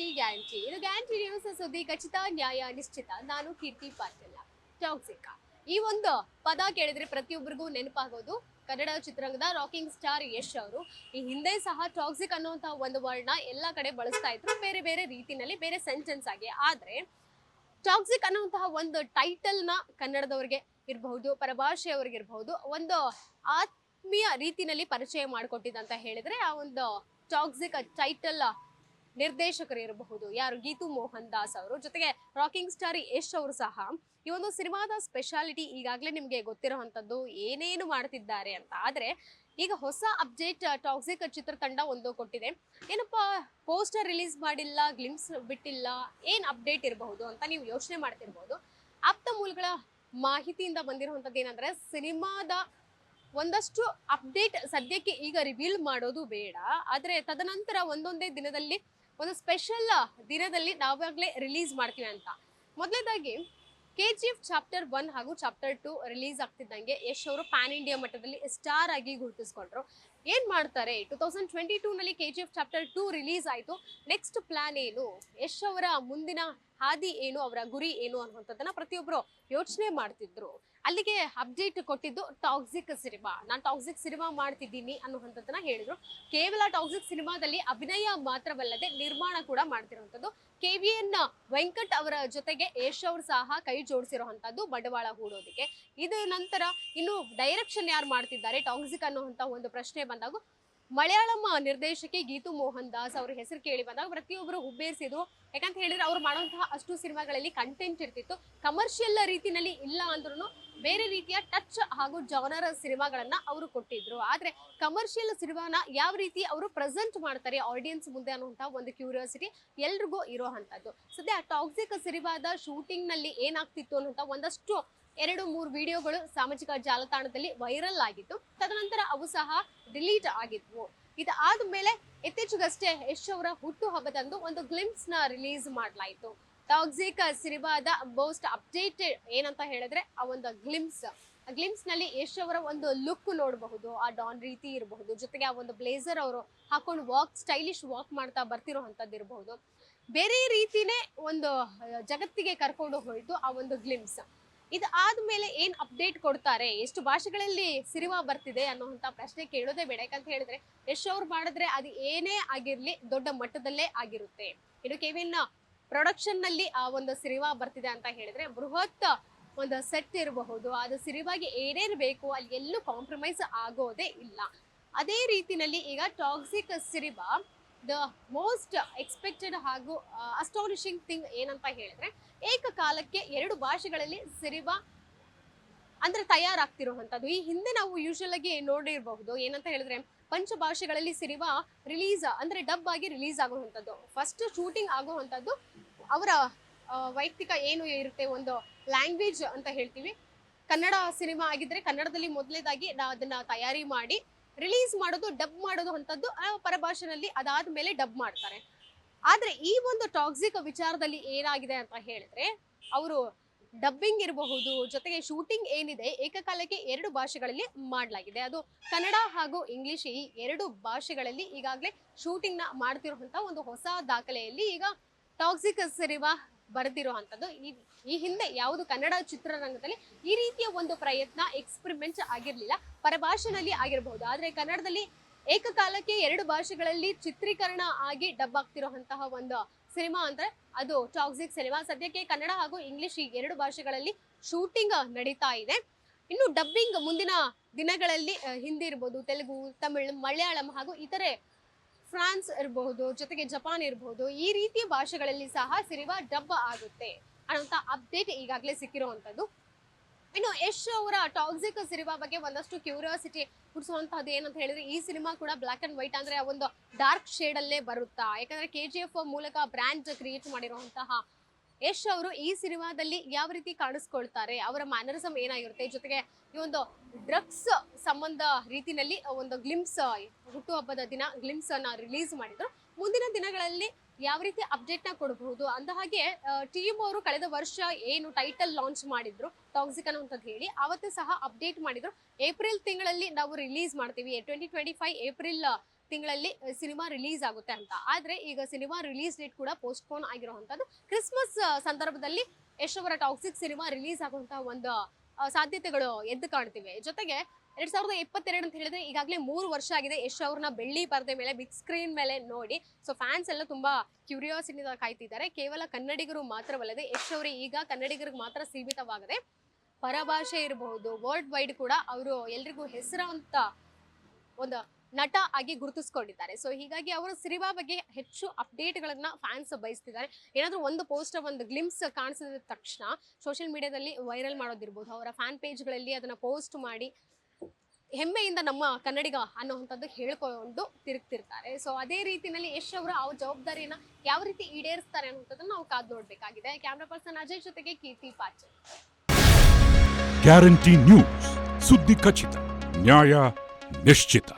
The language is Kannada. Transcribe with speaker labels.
Speaker 1: ಗ್ಯಾರಂಟಿ ಇದು ಗ್ಯಾರಂಟಿ ನ್ಯೂಸ್ ಸುದ್ದಿ ಖಚಿತ, ನ್ಯಾಯ, ನಿಶ್ಚಿತ. ನಾನು ಕೀರ್ತಿ ಪಾಟೀಲ್. ಟಾಕ್ಸಿಕ್ ಈ ಒಂದು ಪದ ಕೇಳಿದ್ರೆ ಪ್ರತಿಯೊಬ್ಬರಿಗೂ ನೆನಪಾಗೋದು. ಕನ್ನಡ ಚಿತ್ರರಂಗದ ರಾಕಿಂಗ್ ಸ್ಟಾರ್ ಯಶ್ ಅವರು. ಈ ಹಿಂದೆ ಸಹ ಟಾಕ್ಸಿಕ್ ಅನ್ನುವಂತಹ ಒಂದು ವರ್ಡ್ನ ಎಲ್ಲ ಕಡೆ ಬಳಸ್ತಾ ಇದ್ರು. ಬೇರೆ ಬೇರೆ ರೀತಿನಲ್ಲಿ, ಬೇರೆ ಸೆಂಟೆನ್ಸ್ ಆಗಿ. ಆದ್ರೆ ಟಾಕ್ಸಿಕ್ ಅನ್ನುವಂತಹ ಒಂದು ಟೈಟಲ್ನ ಕನ್ನಡದವ್ರಿಗೆ ಇರಬಹುದು, ಪರಭಾಷೆಯವ್ರಿಗೆ ಇರಬಹುದು. ಒಂದು ಆತ್ಮೀಯ ರೀತಿನಲ್ಲಿ ಪರಿಚಯ ಮಾಡಿಕೊಟ್ಟಿದ್ದಂತ ಹೇಳಿದ್ರೆ, ಆ ಒಂದು ಟಾಕ್ಸಿಕ್ ಟೈಟಲ್ ನಿರ್ದೇಶಕರು ಇರಬಹುದು. ಯಾರು? ಗೀತು ಮೋಹನ್ ದಾಸ್ ಅವರು. ಜೊತೆಗೆ ರಾಕಿಂಗ್ ಸ್ಟಾರ್ ಯಶ್ ಅವರು ಸಹ ಈ ಒಂದು ಸಿನಿಮಾದ ಸ್ಪೆಷಾಲಿಟಿ ಈಗಾಗಲೇ ನಿಮಗೆ ಗೊತ್ತಿರುವಂತದ್ದು ಏನೇನು ಮಾಡ್ತಿದ್ದಾರೆ ಅಂತ. ಆದ್ರೆ ಈಗ ಹೊಸ ಅಪ್ಡೇಟ್ ಟಾಕ್ಸಿಕ್ ಚಿತ್ರತಂಡ ಒಂದು ಕೊಟ್ಟಿದೆ. ಏನಪ್ಪಾ? ಪೋಸ್ಟರ್ ರಿಲೀಸ್ ಮಾಡಿಲ್ಲ ಗ್ಲಿಮ್ಸ್ ಬಿಟ್ಟಿಲ್ಲ, ಏನ್ ಅಪ್ಡೇಟ್ ಇರಬಹುದು ಅಂತ ನೀವು ಯೋಚನೆ ಮಾಡ್ತಿರ್ಬೋದು. ಆಪ್ತ ಮೂಲಗಳ ಮಾಹಿತಿಯಿಂದ ಬಂದಿರುವಂತದ್ದು ಏನಂದ್ರೆ, ಸಿನಿಮಾದ ಒಂದಷ್ಟು ಅಪ್ಡೇಟ್ ಸದ್ಯಕ್ಕೆ ಈಗ ರಿವೀಲ್ ಮಾಡೋದು ಬೇಡ. ಆದ್ರೆ ತದನಂತರ ಒಂದೊಂದೇ ದಿನದಲ್ಲಿ ಒಂದು ಸ್ಪೆಷಲ್ ದಿನದಲ್ಲಿ ನಾವಾಗಲೇ ರಿಲೀಸ್ ಮಾಡ್ತೀವಿ ಅಂತ. ಮೊದಲನೇದಾಗಿ K G F chapter one ಹಾಗೂ ಚಾಪ್ಟರ್ ಟು ರಿಲೀಸ್ ಆಗ್ತಿದ್ದಂಗೆ ಯಶ್ ಅವರು ಪ್ಯಾನ್ ಇಂಡಿಯಾ ಮಟ್ಟದಲ್ಲಿ ಸ್ಟಾರ್ ಆಗಿ ಗುರುತಿಸ್ಕೊಂಡ್ರು. ಏನು ಮಾಡ್ತಾರೆ? ಟೂ ತೌಸಂಡ್ ಟ್ವೆಂಟಿ ಟೂ ನಲ್ಲಿ K G F chapter two release ಆಯಿತು. ನೆಕ್ಸ್ಟ್ ಪ್ಲಾನ್ ಏನು? ಯಶ್ ಅವರ ಮುಂದಿನ ಹಾದಿ ಏನು, ಅವರ ಗುರಿ ಏನು ಅನ್ನುವಂಥದ್ದನ್ನ ಪ್ರತಿಯೊಬ್ಬರು ಯೋಚನೆ ಮಾಡ್ತಿದ್ರು. ಅಲ್ಲಿಗೆ ಅಪ್ಡೇಟ್ ಕೊಟ್ಟಿದ್ದು ಟಾಕ್ಸಿಕ್ ಸಿನಿಮಾ ನಾನು ಟಾಕ್ಸಿಕ್ ಸಿನಿಮಾ ಮಾಡ್ತಿದ್ದೀನಿ ಅನ್ನುವಂಥದ್ದನ್ನ ಹೇಳಿದ್ರು. ಕೇವಲ ಟಾಕ್ಸಿಕ್ ಸಿನಿಮಾದಲ್ಲಿ ಅಭಿನಯ ಮಾತ್ರವಲ್ಲದೆ ನಿರ್ಮಾಣ ಕೂಡ ಮಾಡ್ತಿರುವಂಥದ್ದು. ಕೆ ವಿ ಎನ್ ವೆಂಕಟ್ ಅವರ ಜೊತೆಗೆ ಯಶ್ ಅವರು ಸಹ ಕೈ ಜೋಡಿಸಿರುವಂತಹದ್ದು ಬಂಡವಾಳ ಹೂಡೋದಕ್ಕೆ. ಇದು ನಂತರ ಇನ್ನು ಡೈರೆಕ್ಷನ್ ಯಾರು ಮಾಡ್ತಿದ್ದಾರೆ? ಟಾಕ್ಸಿಕ್ ಅನ್ನುವಂತ ಒಂದು ಪ್ರಶ್ನೆ ಬಂದಾಗ ಮಲಯಾಳಂ ನಿರ್ದೇಶಕಿ ಗೀತು ಮೋಹನ್ ದಾಸ್ ಅವ್ರ ಹೆಸರು ಕೇಳಿ ಬಂದಾಗ ಪ್ರತಿಯೊಬ್ಬರು ಹುಬ್ಬೇರಿಸಿದ್ರು. ಯಾಕಂತ ಹೇಳಿದ್ರೆ ಅವ್ರು ಮಾಡುವಂತಹ ಅಷ್ಟು ಸಿನಿಮಾಗಳಲ್ಲಿ ಕಂಟೆಂಟ್ ಇರ್ತಿತ್ತು. ಕಮರ್ಷಿಯಲ್ ರೀತಿನಲ್ಲಿ ಇಲ್ಲ ಅಂದ್ರೂ ಬೇರೆ ರೀತಿಯ ಟಚ್ ಹಾಗೂ ಜಾನರ್ ಸಿನಿಮಾಗಳನ್ನ ಅವರು ಕೊಟ್ಟಿದ್ರು. ಆದ್ರೆ ಕಮರ್ಷಿಯಲ್ ಸಿನಿಮಾನ ಯಾವ ರೀತಿ ಅವರು ಪ್ರೆಸೆಂಟ್ ಮಾಡ್ತಾರೆ ಆಡಿಯನ್ಸ್ ಮುಂದೆ ಅನ್ನುವಂತಹ ಒಂದು ಕ್ಯೂರಿಯಾಸಿಟಿ ಎಲ್ರಿಗೂ ಇರುವಂತದ್ದು ಸದ್ಯ ಟಾಕ್ಸಿಕ್ ಸಿನಿಮಾದ ಶೂಟಿಂಗ್ನಲ್ಲಿ ಏನಾಗ್ತಿತ್ತು ಅನ್ನುವಂತ ಒಂದಷ್ಟು ಎರಡು ಮೂರು ವಿಡಿಯೋಗಳು ಸಾಮಾಜಿಕ ಜಾಲತಾಣದಲ್ಲಿ ವೈರಲ್ ಆಗಿತ್ತು. ತದನಂತರ ಅವು ಸಹ ಡಿಲೀಟ್ ಆಗಿದ್ವು. ಇದಾದ್ಮೇಲೆ ಇತ್ತೀಚೆಗಷ್ಟೇ ಯಶ್ ಅವರ ಹುಟ್ಟು ಹಬ್ಬದಂದು ಒಂದು ಗ್ಲಿಮ್ಸ್ನ ರಿಲೀಸ್ ಮಾಡಲಾಯಿತು. ಟಾಕ್ಸಿಕ್ ಸಿನಿಮಾದ ಮೋಸ್ಟ್ ಅಪ್ಡೇಟೆಡ್ ಏನಂತ ಹೇಳಿದ್ರೆ ಆ ಒಂದು ಗ್ಲಿಮ್ಸ್ ಗ್ಲಿಮ್ಸ್ನಲ್ಲಿ ಯಶ್ ಅವರ ಒಂದು ಲುಕ್ ನೋಡಬಹುದು, ಆ ಡಾನ್ ರೀತಿ ಇರಬಹುದು, ಜೊತೆಗೆ ಆ ಒಂದು ಬ್ಲೇಸರ್ ಅವರು ಹಾಕೊಂಡು ವಾಕ್ ಸ್ಟೈಲಿಶ್ ವಾಕ್ ಮಾಡ್ತಾ ಬರ್ತಿರೋಂಥದ್ದು ಇರಬಹುದು. ಬೇರೆ ರೀತಿನೇ ಒಂದು ಜಗತ್ತಿಗೆ ಕರ್ಕೊಂಡು ಹೋಯಿತು ಆ ಒಂದು ಗ್ಲಿಮ್ಸ್ ಇದು ಆದ್ಮೇಲೆ ಏನ್ ಅಪ್ಡೇಟ್ ಕೊಡ್ತಾರೆ? ಎಷ್ಟು ಭಾಷೆಗಳಲ್ಲಿ ಸಿನಿಮಾ ಬರ್ತಿದೆ ಅನ್ನುವಂತ ಪ್ರಶ್ನೆ ಕೇಳೋದೇ ಬೇಡ. ಯಾಕಂತ ಹೇಳಿದ್ರೆ, ಯಶ್ ಅವ್ರು ಮಾಡಿದ್ರೆ ಅದು ಏನೇ ಆಗಿರ್ಲಿ ದೊಡ್ಡ ಮಟ್ಟದಲ್ಲೇ ಆಗಿರುತ್ತೆ. ಇನ್ನು ಕೆವಿನ್ ಪ್ರೊಡಕ್ಷನ್ನಲ್ಲಿ ಆ ಒಂದು ಸಿನಿಮಾ ಬರ್ತಿದೆ ಅಂತ ಹೇಳಿದ್ರೆ, ಬೃಹತ್ ಒಂದು ಸೆಟ್ ಇರಬಹುದು. ಅದು ಸಿನಿಮಾಗೆ ಏನೇನು ಬೇಕು, ಅಲ್ಲಿ ಎಲ್ಲೂ ಕಾಂಪ್ರಮೈಸ್ ಆಗೋದೇ ಇಲ್ಲ. ಅದೇ ರೀತಿನಲ್ಲಿ ಈಗ toxic cinema the most expected ಹಾಗೂ ಅಸ್ಟಾನಿಶಿಂಗ್ ಥಿಂಗ್ ಏನಂತ ಹೇಳಿದ್ರೆ, ಏಕಕಾಲಕ್ಕೆ ಎರಡು ಭಾಷೆಗಳಲ್ಲಿ ಸಿನಿಮಾ ಅಂದ್ರೆ ತಯಾರಾಗ್ತಿರುವಂತದ್ದು ಈ ಹಿಂದೆ ನಾವು ಯೂಶುವಲ್ ಆಗಿ ನೋಡಿರಬಹುದು, ಏನಂತ ಹೇಳಿದ್ರೆ ಪಂಚ ಭಾಷೆಗಳಲ್ಲಿ ಸಿನಿಮಾ ರಿಲೀಸ್ ಅಂದ್ರೆ ಡಬ್ ಆಗಿ ರಿಲೀಸ್ ಆಗುವಂಥದ್ದು. ಫಸ್ಟ್ ಶೂಟಿಂಗ್ ಆಗುವಂಥದ್ದು, ಅವರ ವೈಯಕ್ತಿಕ ಏನು ಇರುತ್ತೆ, ಒಂದು ಲ್ಯಾಂಗ್ವೇಜ್ ಅಂತ ಹೇಳ್ತೀವಿ. ಕನ್ನಡ ಸಿನಿಮಾ ಆಗಿದ್ರೆ ಕನ್ನಡದಲ್ಲಿ ಮೊದಲೇದಾಗಿ ಅದನ್ನ ತಯಾರಿ ಮಾಡಿ ರಿಲೀಸ್ ಮಾಡೋದು ಡಬ್ ಮಾಡೋದು ಅಂತದ್ದು ಆ, ಅದಾದ ಮೇಲೆ ಡಬ್ ಮಾಡ್ತಾರೆ. ಆದರೆ ಈ ಒಂದು ಟಾಕ್ಸಿಕ್ ವಿಚಾರದಲ್ಲಿ ಏನಾಗಿದೆ ಅಂತ ಹೇಳಿದ್ರೆ ಅವರು ಡಬ್ಬಿಂಗ್ ಇರಬಹುದು ಜೊತೆಗೆ ಶೂಟಿಂಗ್ ಏನಿದೆ ಏಕಕಾಲಕ್ಕೆ ಎರಡು ಭಾಷೆಗಳಲ್ಲಿ ಮಾಡಲಾಗಿದೆ. ಅದು ಕನ್ನಡ ಹಾಗೂ ಇಂಗ್ಲಿಷ್ ಈ ಎರಡು ಭಾಷೆಗಳಲ್ಲಿ ಈಗಾಗಲೇ ಶೂಟಿಂಗ್ನ ನ ಮಾಡ್ತಿರುವಂತ ಒಂದು ಹೊಸ ದಾಖಲೆಯಲ್ಲಿ ಈಗ ಟಾಕ್ಸಿಕ್ ಸಿನಿಮಾ ಬರೆದಿರುವಂತದ್ದು ಈ ಈ ಹಿಂದೆ ಯಾವುದು ಕನ್ನಡ ಚಿತ್ರರಂಗದಲ್ಲಿ ಈ ರೀತಿಯ ಒಂದು ಪ್ರಯತ್ನ ಎಕ್ಸ್ಪರಿಮೆಂಟ್ ಆಗಿರ್ಲಿಲ್ಲ. ಪರಭಾಷೆನಲ್ಲಿ ಆಗಿರಬಹುದು. ಆದ್ರೆ ಕನ್ನಡದಲ್ಲಿ ಏಕಕಾಲಕ್ಕೆ ಎರಡು ಭಾಷೆಗಳಲ್ಲಿ ಚಿತ್ರೀಕರಣ ಆಗಿ ಡಬ್ ಆಗ್ತಿರುವಂತಹ ಒಂದು ಸಿನಿಮಾ ಅಂದ್ರೆ ಅದು ಟಾಕ್ಸಿಕ್ ಸಿನಿಮಾ ಸದ್ಯಕ್ಕೆ ಕನ್ನಡ ಹಾಗೂ ಇಂಗ್ಲಿಷ್ ಈ ಎರಡು ಭಾಷೆಗಳಲ್ಲಿ ಶೂಟಿಂಗ್ ನಡೀತಾ ಇದೆ. ಇನ್ನು ಡಬ್ಬಿಂಗ್ ಮುಂದಿನ ದಿನಗಳಲ್ಲಿ ಹಿಂದಿ ಇರ್ಬೋದು ತೆಲುಗು, ತಮಿಳು, ಮಲಯಾಳಂ ಹಾಗೂ ಇತರೆ ಫ್ರಾನ್ಸ್ ಇರಬಹುದು, ಜೊತೆಗೆ ಜಪಾನ್ ಇರಬಹುದು, ಈ ರೀತಿಯ ಭಾಷೆಗಳಲ್ಲಿ ಸಹ ಸಿರಿವಾ ಡಬ್ಬ ಆಗುತ್ತೆ ಅನ್ನೋಂಥ ಅಪ್ಡೇಟ್ ಈಗಾಗಲೇ ಸಿಕ್ಕಿರುವಂಥದ್ದು ಇನ್ನು ಯಶ್ ಅವರ ಟಾಕ್ಸಿಕ್ ಸಿನಿಮಾ ಬಗ್ಗೆ ಒಂದಷ್ಟು ಕ್ಯೂರಿಯಾಸಿಟಿ ಹುಟ್ಟಿಸುವಂತಹದ್ದು ಏನಂತ ಹೇಳಿದ್ರೆ, ಈ ಸಿನಿಮಾ ಕೂಡ ಬ್ಲಾಕ್ ಅಂಡ್ ವೈಟ್ ಅಂದ್ರೆ ಒಂದು ಡಾರ್ಕ್ ಶೇಡ್ ಅಲ್ಲೇ ಬರುತ್ತಾ? ಯಾಕಂದ್ರೆ ಕೆ ಮೂಲಕ ಬ್ರ್ಯಾಂಡ್ ಕ್ರಿಯೇಟ್ ಮಾಡಿರುವಂತಹ ಯಶ್ ಅವರು ಈ ಸಿನಿಮಾದಲ್ಲಿ ಯಾವ ರೀತಿ ಕಾಣಿಸ್ಕೊಳ್ತಾರೆ, ಅವರ ಮ್ಯಾನರಿಸಮ್ ಏನಾಗಿರುತ್ತೆ, ಜೊತೆಗೆ ಈ ಒಂದು ಡ್ರಗ್ಸ್ ಸಂಬಂಧ ರೀತಿನಲ್ಲಿ ಒಂದು ಗ್ಲಿಮ್ಸ್ ಹುಟ್ಟುಹಬ್ಬದ ದಿನ ಗ್ಲಿಮ್ಸ್ ಅನ್ನ ರಿಲೀಸ್ ಮಾಡಿದ್ರು. ಮುಂದಿನ ದಿನಗಳಲ್ಲಿ ಯಾವ ರೀತಿ ಅಪ್ಡೇಟ್ನ ಕೊಡಬಹುದು, ಅಂದ ಹಾಗೆ ಟೀಮ್ ಅವರು ಕಳೆದ ವರ್ಷ ಏನು ಟೈಟಲ್ ಲಾಂಚ್ ಮಾಡಿದ್ರು ಟಾಕ್ಸಿಕ್ ಅಂತದ್ ಹೇಳಿ, ಅವತ್ತು ಸಹ ಅಪ್ಡೇಟ್ ಮಾಡಿದ್ರು. ಏಪ್ರಿಲ್ ತಿಂಗಳಲ್ಲಿ ನಾವು ರಿಲೀಸ್ ಮಾಡ್ತೀವಿ ಟ್ವೆಂಟಿ ಟ್ವೆಂಟಿ ಫೈವ್ ಏಪ್ರಿಲ್ ತಿಂಗಳಲ್ಲಿ ಸಿನಿಮಾ ರಿಲೀಸ್ ಆಗುತ್ತೆ ಅಂತ. ಆದ್ರೆ ಈಗ ಸಿನಿಮಾ ರಿಲೀಸ್ ಡೇಟ್ ಕೂಡ ಪೋಸ್ಟ್ಪೋನ್ ಆಗಿರುವಂತದ್ದು ಕ್ರಿಸ್ಮಸ್ ಸಂದರ್ಭದಲ್ಲಿ ಯಶೋವರ ಟಾಕ್ಸಿಕ್ ಸಿನಿಮಾ ರಿಲೀಸ್ ಆಗುವಂತಹ ಒಂದು ಸಾಧ್ಯತೆಗಳು ಎದ್ದು ಕಾಣ್ತಿವೆ. ಜೊತೆಗೆ ಎರಡ್ ಸಾವಿರದ ಇಪ್ಪತ್ತೆರಡು ಅಂತ ಹೇಳಿದ್ರೆ ಈಗಾಗಲೇ ಮೂರು ವರ್ಷ ಆಗಿದೆ ಯಶ್ ಅವ್ರನ್ನ ಬೆಳ್ಳಿ ಪರದೆ ಮೇಲೆ, ಬಿಗ್ ಸ್ಕ್ರೀನ್ ಮೇಲೆ ನೋಡಿ. ಸೊ, ಫ್ಯಾನ್ಸ್ ಎಲ್ಲ ತುಂಬಾ ಕ್ಯೂರಿಯಾಸಿಟಿಯಿಂದ ಕಾಯ್ತಿದ್ದಾರೆ. ಕೇವಲ ಕನ್ನಡಿಗರು ಮಾತ್ರವಲ್ಲದೆ ಯಶ್ ಅವರು ಈಗ ಕನ್ನಡಿಗರಿಗೆ ಮಾತ್ರ ಸೀಮಿತವಾಗದೆ, ಪರಭಾಷೆ ಇರಬಹುದು. ವರ್ಲ್ಡ್ ವೈಡ್ ಕೂಡ ಅವರು ಎಲ್ರಿಗೂ ಹೆಸರಾಂತ ಒಂದು ನಟ ಆಗಿ ಗುರುತಿಸ್ಕೊಂಡಿದ್ದಾರೆ. ಸೊ ಹೀಗಾಗಿ ಅವರು ಸಿರಿಬಾ ಬಗ್ಗೆ ಹೆಚ್ಚು ಅಪ್ಡೇಟ್ಗಳನ್ನ ಫ್ಯಾನ್ಸ್ ಬಯಸ್ತಿದ್ದಾರೆ. ಏನಾದರೂ ಒಂದು ಪೋಸ್ಟರ್ ಒಂದು ಗ್ಲಿಮ್ಸ್ ಕಾಣಿಸಿದ ತಕ್ಷಣ ಸೋಷಿಯಲ್ ಮೀಡಿಯಾದಲ್ಲಿ ವೈರಲ್ ಮಾಡೋದಿರ್ಬೋದು. ಅವರ ಫ್ಯಾನ್ ಪೇಜ್ಗಳಲ್ಲಿ ಅದನ್ನ ಪೋಸ್ಟ್ ಮಾಡಿ ಹೆಮ್ಮೆಯಿಂದ ನಮ್ಮ ಕನ್ನಡಿಗ ಅನ್ನುವಂಥದ್ದು ಹೇಳ್ಕೊಂಡು ತಿರುಗ್ತಿರ್ತಾರೆ. ಸೊ ಅದೇ ರೀತಿಯಲ್ಲಿ ಯಶ್ ಅವರು ಆ ಜವಾಬ್ದಾರಿಯನ್ನ ಯಾವ ರೀತಿ ಈಡೇರಿಸ್ತಾರೆ ಅನ್ನುವಂಥದ್ದನ್ನ ನಾವು ಕಾದು ನೋಡಬೇಕಾಗಿದೆ. ಕ್ಯಾಮ್ರಾ ಪರ್ಸನ್ ಅಜಯ್ ಜೊತೆಗೆ ಕೀರ್ತಿ ಪಾಚೆ
Speaker 2: ಗ್ಯಾರಂಟಿ ನ್ಯೂಸ್ ಸುದ್ದಿ ಖಚಿತ, ನ್ಯಾಯ ನಿಶ್ಚಿತ.